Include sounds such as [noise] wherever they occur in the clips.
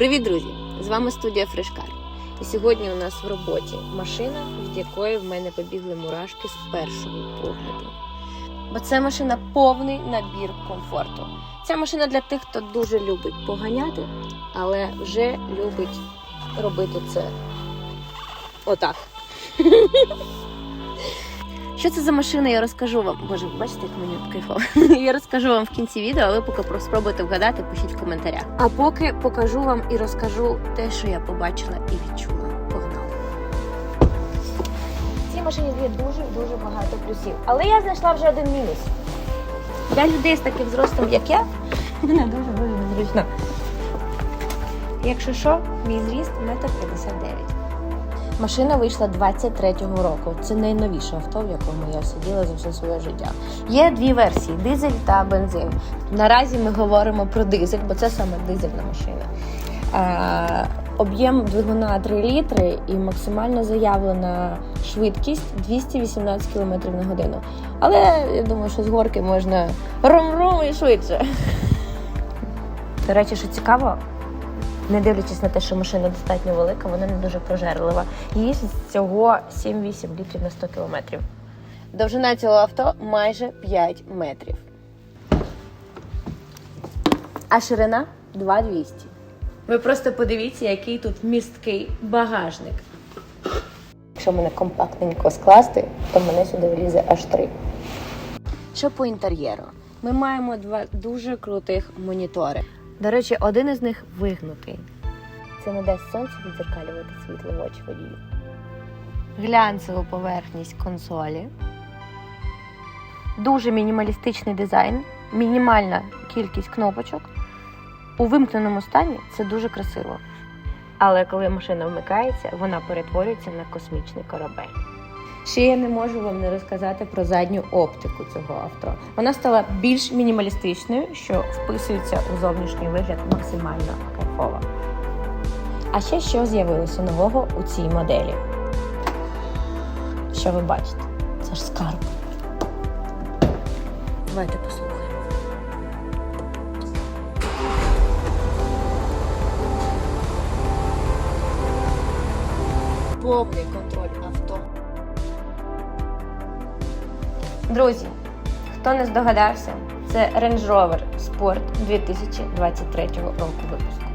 Привіт, друзі! З вами студія Фрешкар. І сьогодні у нас в роботі машина, від якої в мене побігли мурашки з першого погляду. Бо це машина повний набір комфорту. Ця машина для тих, хто дуже любить поганяти, але вже любить робити це отак. [laughs] Що це за машина, я розкажу вам. Боже, бачите, як мені кайфово. [laughs] Я розкажу вам в кінці відео, а ви поки про- спробуйте вгадати, пишіть в коментарях. А поки покажу вам і розкажу те, що я побачила і відчула. Погнали. В цій машині є дуже дуже багато плюсів. Але я знайшла вже один мінус. Для людей з таким зростом, як я, [laughs] мене дуже дуже незручно. Якщо що, мій зріст 1,59 м. Машина вийшла 23-го року. Це найновіше авто, в якому я сиділа за все своє життя. Є дві версії: дизель та бензин. Наразі ми говоримо про дизель, бо це саме дизельна машина. Об'єм двигуна 3 літри і максимально заявлена швидкість 218 км на годину. Але я думаю, що з горки можна ром-ром і швидше. До речі, що цікаво, не дивлячись на те, що машина достатньо велика, вона не дуже прожерлива. Її всього 7-8 літрів на 100 кілометрів. Довжина цього авто майже 5 метрів. А ширина 2200. Ви просто подивіться, який тут місткий багажник. Якщо мене компактненько скласти, то мене сюди влізе аж три. Що по інтер'єру? Ми маємо два дуже крутих монітори. До речі, один із них вигнутий. Це не дасть сонце відзеркалювати світло в очі водію. Глянцеву поверхність консолі. Дуже мінімалістичний дизайн, мінімальна кількість кнопочок. У вимкненому стані це дуже красиво. Але коли машина вмикається, вона перетворюється на космічний корабель. Ще я не можу вам не розказати про задню оптику цього авто. Вона стала більш мінімалістичною, що вписується у зовнішній вигляд максимально кайфово. А ще що з'явилося нового у цій моделі? Що ви бачите? Це ж скарб. Давайте послухаємо. Повний контроль Друзі, хто не здогадався, це Range Rover Sport 2023 року випуску.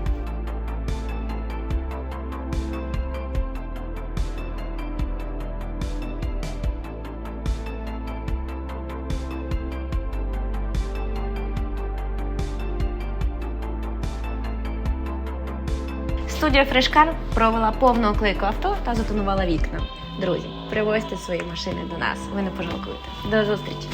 Студія Фрешкар провела повну оклейку авто та затонувала вікна. Друзі, привозьте свої машини до нас, ви не пожалкуєте. До зустрічі!